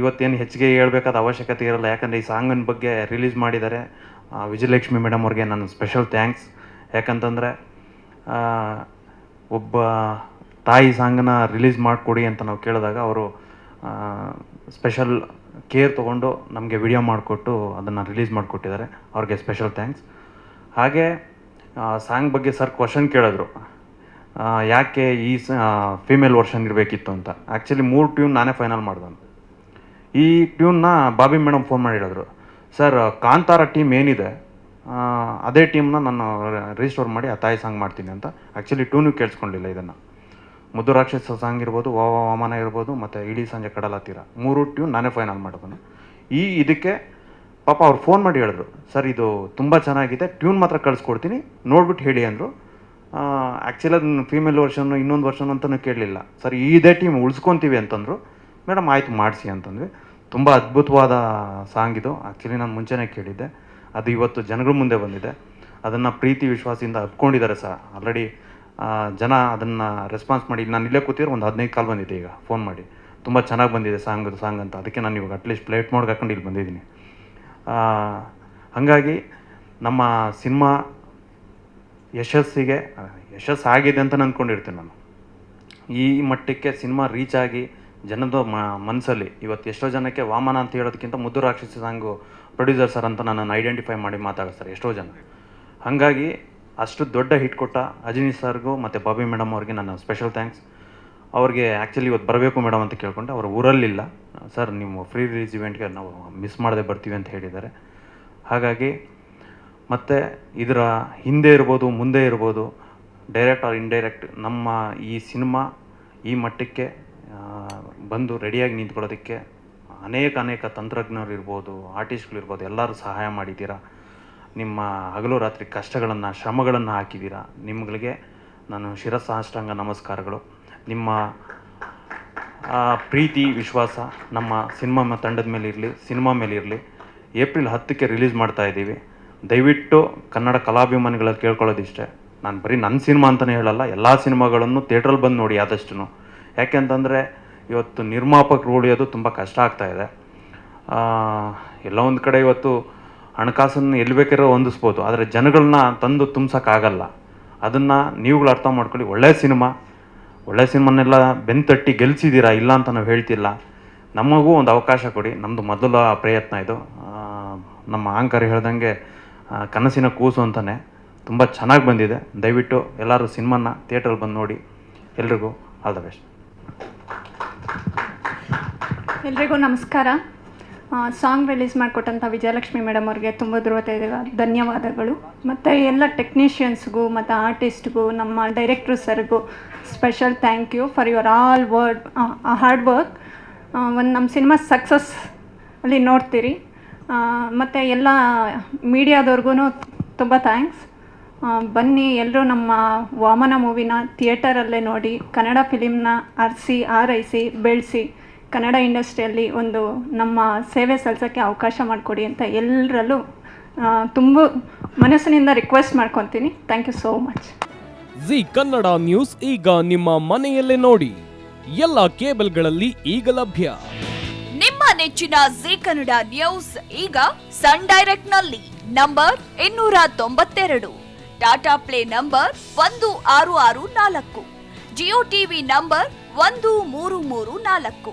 ಇವತ್ತೇನು ಹೆಚ್ಚಿಗೆ ಹೇಳ್ಬೇಕಾದ ಅವಶ್ಯಕತೆ ಇರಲ್ಲ. ಯಾಕಂದರೆ ಈ ಸಾಂಗನ್ ಬಗ್ಗೆ ರಿಲೀಸ್ ಮಾಡಿದ್ದಾರೆ. ವಿಜಯಲಕ್ಷ್ಮಿ ಮೇಡಮ್ ಅವ್ರಿಗೆ ನನ್ನ ಸ್ಪೆಷಲ್ ಥ್ಯಾಂಕ್ಸ್ ಯಾಕಂತಂದರೆ ಒಬ್ಬ ತಾಯಿ ಸಾಂಗನ್ನ ರಿಲೀಸ್ ಮಾಡಿಕೊಡಿ ಅಂತ ನಾವು ಕೇಳಿದಾಗ ಅವರು ಸ್ಪೆಷಲ್ ಕೇರ್ ತೊಗೊಂಡು ನಮಗೆ ವಿಡಿಯೋ ಮಾಡಿಕೊಟ್ಟು ಅದನ್ನು ರಿಲೀಸ್ ಮಾಡಿಕೊಟ್ಟಿದ್ದಾರೆ. ಅವ್ರಿಗೆ ಸ್ಪೆಷಲ್ ಥ್ಯಾಂಕ್ಸ್ ಹಾಗೆ ಸಾಂಗ್ ಬಗ್ಗೆ ಸರ್ ಕ್ವಶನ್ ಕೇಳಿದ್ರು. ಯಾಕೆ ಈ ಫೀಮೇಲ್ ವರ್ಷನ್ ಇರಬೇಕಿತ್ತು ಅಂತ. ಆ್ಯಕ್ಚುಲಿ ಮೂರು ಟ್ಯೂನ್ ನಾನೇ ಫೈನಲ್ ಮಾಡ್ದೆ ಈ ಟ್ಯೂನ್ನ ಬಾಬಿ ಮೇಡಮ್ ಫೋನ್ ಮಾಡಿ ಹೇಳಿದ್ರು. ಸರ್, ಕಾಂತಾರ ಟೀಮ್ ಏನಿದೆ? ಅದೇ ಟೀಮ್ನ ನಾನು ರಿಜಿಸ್ಟೋರ್ ಮಾಡಿ ಆ ತಾಯಿ ಸಾಂಗ್ ಮಾಡ್ತೀನಿ ಅಂತ. ಆ್ಯಕ್ಚುಲಿ ಟ್ಯೂನು ಕೇಳಿಸ್ಕೊಂಡಿಲ್ಲ ಇದನ್ನು. ಮುದ್ದು ರಾಕ್ಷಸ ಸಾಂಗ್ ಇರ್ಬೋದು, ವಾ ವಾ, ವಾಮನ ಇರ್ಬೋದು, ಮತ್ತು ಇಡೀ ಸಂಜೆ ಕಡಲ ತೀರ. ಮೂರು ಟ್ಯೂನ್ ನಾನೇ ಫೈನಲ್ ಮಾಡೋದನ್ನು ಈ ಇದಕ್ಕೆ ಪಾಪ ಅವ್ರು ಫೋನ್ ಮಾಡಿ ಹೇಳಿದ್ರು. ಸರ್, ಇದು ತುಂಬ ಚೆನ್ನಾಗಿದೆ, ಟ್ಯೂನ್ ಮಾತ್ರ ಕಳಿಸ್ಕೊಡ್ತೀನಿ, ನೋಡ್ಬಿಟ್ಟು ಹೇಳಿ ಅಂದರು. ಆ್ಯಕ್ಚುಲಿ ಅದನ್ನು ಫೀಮೇಲ್ ವರ್ಷನ್ನು ಇನ್ನೊಂದು ವರ್ಷನ್ ಅಂತಲೂ ಕೇಳಲಿಲ್ಲ. ಸರ್ ಇದೇ ಟೀಮ್ ಉಳಿಸ್ಕೊತೀವಿ ಅಂತಂದರು. ಮೇಡಮ್ ಆಯಿತು, ಮಾಡಿಸಿ ಅಂತಂದ್ವಿ. ತುಂಬ ಅದ್ಭುತವಾದ ಸಾಂಗ್ ಇದು. ಆ್ಯಕ್ಚುಲಿ ನಾನು ಮುಂಚೆನೇ ಕೇಳಿದ್ದೆ. ಅದು ಇವತ್ತು ಜನಗಳ ಮುಂದೆ ಬಂದಿದೆ. ಅದನ್ನು ಪ್ರೀತಿ ವಿಶ್ವಾಸದಿಂದ ಅಪ್ಕೊಂಡಿದ್ದಾರೆ ಸರ್. ಆಲ್ರೆಡಿ ಜನ ಅದನ್ನು ರೆಸ್ಪಾನ್ಸ್ ಮಾಡಿ, ನಾನು ಇಲ್ಲೇ ಕೂತಿದ್ರೆ ಒಂದು ಹದಿನೈದು ಕಾಲ್ ಬಂದಿದೆ ಈಗ ಫೋನ್ ಮಾಡಿ. ತುಂಬ ಚೆನ್ನಾಗಿ ಬಂದಿದೆ ಸಾಂಗ್ ಸಾಂಗ್ ಅಂತ. ಅದಕ್ಕೆ ನಾನು ಇವಾಗ ಅಟ್ಲೀಸ್ಟ್ ಪ್ಲೇಟ್ ಮೋಡ್ಗೆ ಹಾಕೊಂಡು ಇಲ್ಲಿ ಬಂದಿದ್ದೀನಿ. ಹಾಗಾಗಿ ನಮ್ಮ ಸಿನಿಮಾ ಯಶಸ್ಸಿಗೆ ಯಶಸ್ಸು ಆಗಿದೆ ಅಂತ ಅಂದ್ಕೊಂಡಿರ್ತೀನಿ ನಾನು. ಈ ಮಟ್ಟಕ್ಕೆ ಸಿನಿಮಾ ರೀಚ್ ಆಗಿ ಜನದ ಮ ಮನಸ್ಸಲ್ಲಿ ಇವತ್ತು ಎಷ್ಟೋ ಜನಕ್ಕೆ ವಾಮನ ಅಂತ ಹೇಳೋದಕ್ಕಿಂತ ಮುದ್ದು ರಾಕ್ಷಸ ಸಾಂಗು ಪ್ರೊಡ್ಯೂಸರ್ ಸರ್ ಅಂತ ನನ್ನನ್ನು ಐಡೆಂಟಿಫೈ ಮಾಡಿ ಮಾತಾಡಿಸ್ತಾರೆ, ಎಷ್ಟೋ ಜನ. ಹಾಗಾಗಿ ಅಷ್ಟು ದೊಡ್ಡ ಹಿಟ್ ಕೊಟ್ಟ ಅಜಿನಿ ಸರ್ಗೂ ಮತ್ತು ಬಾಬಿ ಮೇಡಮ್ ಅವ್ರಿಗೆ ನನ್ನ ಸ್ಪೆಷಲ್ ಥ್ಯಾಂಕ್ಸ್ ಅವ್ರಿಗೆ ಆ್ಯಕ್ಚುಲಿ ಇವತ್ತು ಬರಬೇಕು ಮೇಡಮ್ ಅಂತ ಕೇಳ್ಕೊಂಡೆ ಅವ್ರು ಊರಲ್ಲಿಲ್ಲ. ಸರ್ ನೀವು ಫ್ರೀ ರಿಲೀಸ್ ಇವೆಂಟ್ಗೆ ನಾವು ಮಿಸ್ ಮಾಡದೆ ಬರ್ತೀವಿ ಅಂತ ಹೇಳಿದ್ದಾರೆ. ಹಾಗಾಗಿ ಮತ್ತು ಇದರ ಹಿಂದೆ ಇರ್ಬೋದು, ಮುಂದೆ ಇರ್ಬೋದು ಡೈರೆಕ್ಟ್ ಆರ್ ಇಂಡೈರೆಕ್ಟ್ ನಮ್ಮ ಈ ಸಿನಿಮಾ ಈ ಮಟ್ಟಕ್ಕೆ ಬಂದು ರೆಡಿಯಾಗಿ ನಿಂತ್ಕೊಳ್ಳೋದಕ್ಕೆ ಅನೇಕ ಅನೇಕ ತಂತ್ರಜ್ಞರು ಇರ್ಬೋದು ಆರ್ಟಿಸ್ಟ್ಗಳಿರ್ಬೋದು ಎಲ್ಲರೂ ಸಹಾಯ ಮಾಡಿದ್ದೀರಾ? ನಿಮ್ಮ ಹಗಲು ರಾತ್ರಿ ಕಷ್ಟಗಳನ್ನು, ಶ್ರಮಗಳನ್ನು ಹಾಕಿದ್ದೀರಾ? ನಿಮ್ಗಳಿಗೆ ನಾನು ಶಿರಸಾಷ್ಟಾಂಗ ನಮಸ್ಕಾರಗಳು. ನಿಮ್ಮ ಪ್ರೀತಿ, ವಿಶ್ವಾಸ ನಮ್ಮ ಸಿನಿಮಾ ತಂಡದ ಮೇಲೆ ಇರಲಿ, ಸಿನಿಮಾ ಮೇಲೆ ಇರಲಿ, ಏಪ್ರಿಲ್ ಹತ್ತಕ್ಕೆ ರಿಲೀಸ್ ಮಾಡ್ತಾ ಇದ್ದೀವಿ. ದಯವಿಟ್ಟು ಕನ್ನಡ ಕಲಾಭಿಮಾನಿಗಳಲ್ಲಿ ಕೇಳ್ಕೊಳ್ಳೋದಿಷ್ಟೇ. ನಾನು ಬರೀ ನನ್ನ ಸಿನಿಮಾ ಅಂತಲೇ ಹೇಳಲ್ಲ, ಎಲ್ಲ ಸಿನಿಮಾಗಳನ್ನು ಥಿಯೇಟ್ರಲ್ಲಿ ಬಂದು ನೋಡಿ ಆದಷ್ಟು ಯಾಕೆಂತಂದರೆ ಇವತ್ತು ನಿರ್ಮಾಪಕರು ಉಳಿಯೋದು ತುಂಬ ಕಷ್ಟ ಆಗ್ತಾ ಇದೆ. ಎಲ್ಲ ಒಂದು ಕಡೆ ಇವತ್ತು ಹಣಕಾಸನ್ನು ಎಲ್ಲಿ ಬೇಕಾದ್ರೂ ಹೊಂದಿಸ್ಬೋದು, ಆದರೆ ಜನಗಳನ್ನ ತಂದು ತುಂಬಿಸೋಕ್ಕಾಗಲ್ಲ. ಅದನ್ನು ನೀವುಗಳು ಅರ್ಥ ಮಾಡ್ಕೊಳ್ಳಿ ಒಳ್ಳೆಯ ಸಿನಿಮಾ ಒಳ್ಳೆಯ ಸಿನಿಮಾನೆಲ್ಲ ಬೆನ್ ತಟ್ಟಿ ಗೆಲ್ಸಿದ್ದೀರಾ ಇಲ್ಲ ಅಂತ ನಾವು ಹೇಳ್ತಿಲ್ಲ. ನಮಗೂ ಒಂದು ಅವಕಾಶ ಕೊಡಿ ನಮ್ಮದು ಮೊದಲ ಪ್ರಯತ್ನ ಇದು. ನಮ್ಮ ಆಂಕರ್ ಹೇಳ್ದಂಗೆ ಕನಸಿನ ಕೂಸು ಅಂತಲೇ ತುಂಬ ಚೆನ್ನಾಗಿ ಬಂದಿದೆ. ದಯವಿಟ್ಟು ಎಲ್ಲರೂ ಸಿನಿಮಾನ ಥಿಯೇಟ್ರಲ್ಲಿ ಬಂದು ನೋಡಿ. ಎಲ್ರಿಗೂ ಆಲ್ ದ ಬೆಸ್ಟ್. ಎಲ್ರಿಗೂ ನಮಸ್ಕಾರ. ಸಾಂಗ್ ರಿಲೀಸ್ ಮಾಡಿಕೊಟ್ಟಂಥ ವಿಜಯಲಕ್ಷ್ಮಿ ಮೇಡಮ್ ಅವ್ರಿಗೆ ತುಂಬ ಇದೆ. ಧನ್ಯವಾದಗಳು. ಮತ್ತು ಎಲ್ಲ ಟೆಕ್ನಿಷಿಯನ್ಸ್ಗೂ ಮತ್ತು ಆರ್ಟಿಸ್ಟ್ಗೂ ನಮ್ಮ ಡೈರೆಕ್ಟ್ರು ಸರ್ಗೂ special thank you for your all word hard work ಒಂದು ನಮ್ಮ ಸಿನಿಮಾ ಸಕ್ಸಸ್ ಅಲ್ಲಿ ನೋಡ್ತೀರಿ. ಮತ್ತು ಎಲ್ಲ ಮೀಡಿಯಾದವ್ರಿಗೂ ತುಂಬ ಥ್ಯಾಂಕ್ಸ್ ಬನ್ನಿ ಎಲ್ಲರೂ ನಮ್ಮ ವಾಮನ ಮೂವಿನ ಥಿಯೇಟರಲ್ಲೇ ನೋಡಿ, ಕನ್ನಡ ಫಿಲಿಮ್ನ ಅರಸಿ, ಆರೈಸಿ, ಬೆಳೆಸಿ. ಕನ್ನಡ ಇಂಡಸ್ಟ್ರಿಯಲ್ಲಿ ಒಂದು ನಮ್ಮ ಸೇವೆ ಸಲ್ಲಿಸೋಕ್ಕೆ ಅವಕಾಶ ಮಾಡಿಕೊಡಿ ಅಂತ ಎಲ್ಲರಲ್ಲೂ ತುಂಬ ಮನಸ್ಸಿನಿಂದ ರಿಕ್ವೆಸ್ಟ್ ಮಾಡ್ಕೊತೀನಿ. Thank you so much Zee Kannada news ಈಗ ನಿಮ್ಮ ಮನೆಯಲ್ಲೇ ನೋಡಿ. ಎಲ್ಲ ಕೇಬಲ್ಗಳಲ್ಲಿ ಈಗ ಲಭ್ಯ. ನಿಮ್ಮ ನೆಚ್ಚಿನ ಜಿ ಕನ್ನಡ ನ್ಯೂಸ್ ಈಗ ಸನ್ ಡೈರೆಕ್ಟ್ನಲ್ಲಿ ನಂಬರ್ ಇನ್ನೂರ ತೊಂಬತ್ತೆರಡು. ಟಾಟಾ ಪ್ಲೇ ನಂಬರ್ ಒಂದು ಆರು ಆರು ನಾಲ್ಕು. ಜಿಯೋ ಟಿವಿ ನಂಬರ್ ಒಂದು ಮೂರು ಮೂರು ನಾಲ್ಕು.